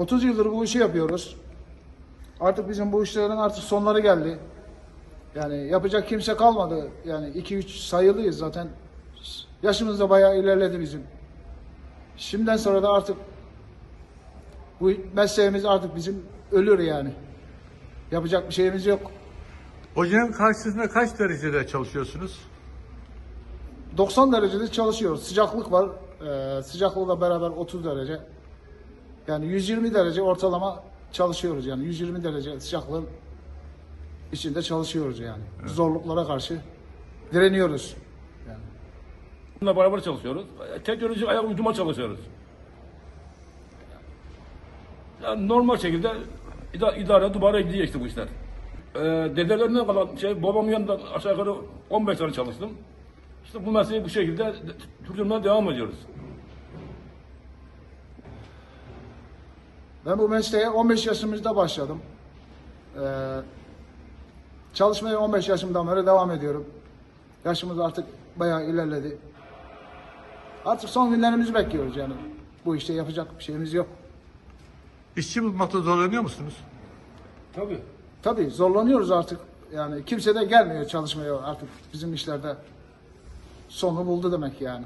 30 yıldır bu işi yapıyoruz. Artık bizim bu işlerin artık sonları geldi. Yani yapacak kimse kalmadı. Yani 2-3 sayılıyız zaten. Yaşımız da bayağı ilerledi bizim. Şimdiden sonra da artık bu mesleğimiz artık bizim ölür yani. Yapacak bir şeyimiz yok. Ocağın karşısında kaç derecede çalışıyorsunuz? 90 derecede çalışıyoruz. Sıcaklık var. Ee, sıcaklıkla beraber 30 derece. Yani 120 derece ortalama çalışıyoruz yani. 120 derece sıcaklığın içinde çalışıyoruz yani. Zorluklara karşı direniyoruz. Yani. Bununla beraber çalışıyoruz. Teknolojik ayak uydurma çalışıyoruz. Yani normal şekilde ida idare duvara gidiyor işte bu işler. Ee, dedelerimden kalan şey babamın yanında aşağı yukarı 15 sene çalıştım. İşte bu mesleği bu şekilde de- sürdürmeye devam ediyoruz. Ben bu mesleğe 15 yaşımızda başladım. Ee, çalışmaya 15 yaşımdan beri devam ediyorum. Yaşımız artık bayağı ilerledi. Artık son günlerimizi bekliyoruz yani. Bu işte yapacak bir şeyimiz yok. İşçi bulmakta zorlanıyor musunuz? Tabii. Tabii zorlanıyoruz artık. Yani kimse de gelmiyor çalışmaya artık bizim işlerde. Sonu buldu demek yani.